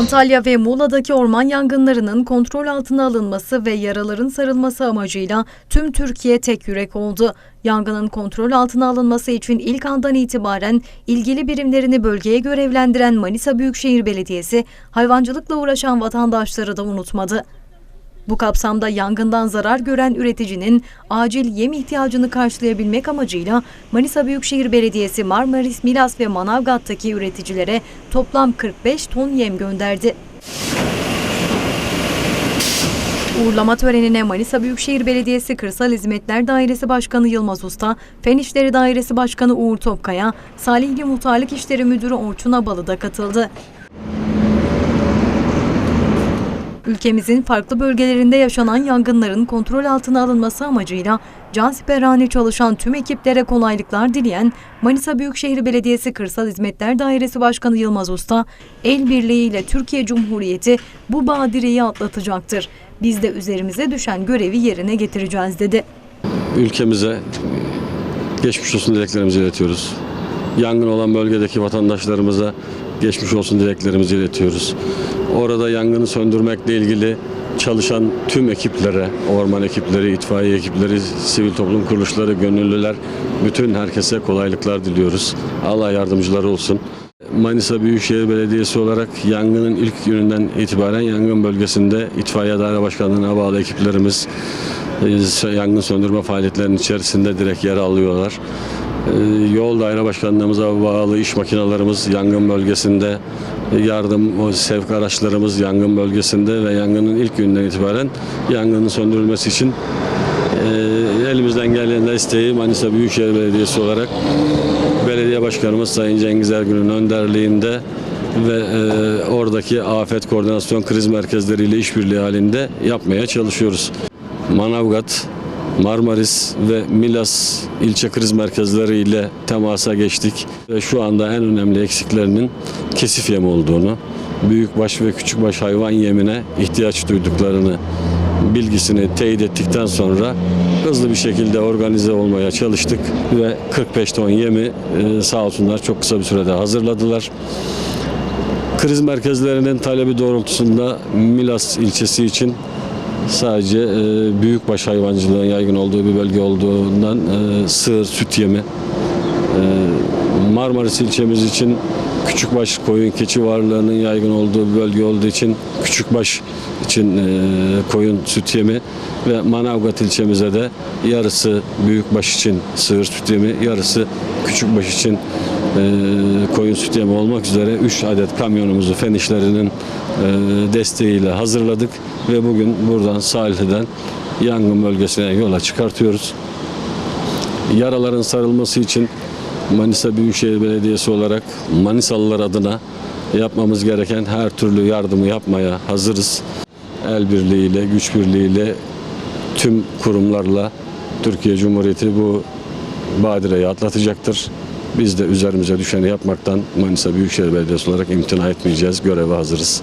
Antalya ve Muğla'daki orman yangınlarının kontrol altına alınması ve yaraların sarılması amacıyla tüm Türkiye tek yürek oldu. Yangının kontrol altına alınması için ilk andan itibaren ilgili birimlerini bölgeye görevlendiren Manisa Büyükşehir Belediyesi hayvancılıkla uğraşan vatandaşları da unutmadı. Bu kapsamda yangından zarar gören üreticinin acil yem ihtiyacını karşılayabilmek amacıyla Manisa Büyükşehir Belediyesi Marmaris, Milas ve Manavgat'taki üreticilere toplam 45 ton yem gönderdi. Uğurlama törenine Manisa Büyükşehir Belediyesi Kırsal Hizmetler Dairesi Başkanı Yılmaz Usta, Fen İşleri Dairesi Başkanı Uğur Topkaya, Salihli Muhtarlık İşleri Müdürü Orçun Abalı da katıldı. Ülkemizin farklı bölgelerinde yaşanan yangınların kontrol altına alınması amacıyla cansiperhane çalışan tüm ekiplere kolaylıklar dileyen Manisa Büyükşehir Belediyesi Kırsal Hizmetler Dairesi Başkanı Yılmaz Usta, el birliğiyle Türkiye Cumhuriyeti bu badireyi atlatacaktır. Biz de üzerimize düşen görevi yerine getireceğiz dedi. ülkemize geçmiş olsun dileklerimizi iletiyoruz. Yangın olan bölgedeki vatandaşlarımıza geçmiş olsun dileklerimizi iletiyoruz. Orada yangını söndürmekle ilgili çalışan tüm ekiplere, orman ekipleri, itfaiye ekipleri, sivil toplum kuruluşları, gönüllüler, bütün herkese kolaylıklar diliyoruz. Allah yardımcıları olsun. Manisa Büyükşehir Belediyesi olarak yangının ilk gününden itibaren yangın bölgesinde itfaiye daire başkanlığına bağlı ekiplerimiz e, yangın söndürme faaliyetlerinin içerisinde direkt yer alıyorlar. E, Yol daire başkanlığımıza bağlı iş makinalarımız yangın bölgesinde yardım sevk araçlarımız yangın bölgesinde ve yangının ilk günden itibaren yangının söndürülmesi için e, elimizden gelen desteği Manisa Büyükşehir Belediyesi olarak Belediye Başkanımız Sayın Cengiz Ergün'ün önderliğinde ve e, oradaki afet koordinasyon kriz merkezleriyle işbirliği halinde yapmaya çalışıyoruz. Manavgat, Marmaris ve Milas ilçe kriz merkezleriyle temasa geçtik. Ve şu anda en önemli eksiklerinin kesif yem olduğunu, büyükbaş ve küçükbaş hayvan yemine ihtiyaç duyduklarını bilgisini teyit ettikten sonra hızlı bir şekilde organize olmaya çalıştık ve 45 ton yemi e, sağ olsunlar çok kısa bir sürede hazırladılar. Kriz merkezlerinin talebi doğrultusunda Milas ilçesi için sadece e, büyükbaş hayvancılığın yaygın olduğu bir bölge olduğundan e, sığır, süt yemi, e, Marmaris ilçemiz için küçükbaş koyun keçi varlığının yaygın olduğu bir bölge olduğu için küçükbaş için e, koyun süt yemi ve Manavgat ilçemize de yarısı büyükbaş için sığır süt yemi, yarısı küçükbaş için koyun süt yemi olmak üzere 3 adet kamyonumuzu fen işlerinin e, desteğiyle hazırladık ve bugün buradan Salihli'den yangın bölgesine yola çıkartıyoruz. Yaraların sarılması için Manisa Büyükşehir Belediyesi olarak Manisalılar adına yapmamız gereken her türlü yardımı yapmaya hazırız. El birliğiyle, güç birliğiyle tüm kurumlarla Türkiye Cumhuriyeti bu badireyi atlatacaktır. Biz de üzerimize düşeni yapmaktan Manisa Büyükşehir Belediyesi olarak imtina etmeyeceğiz. Göreve hazırız.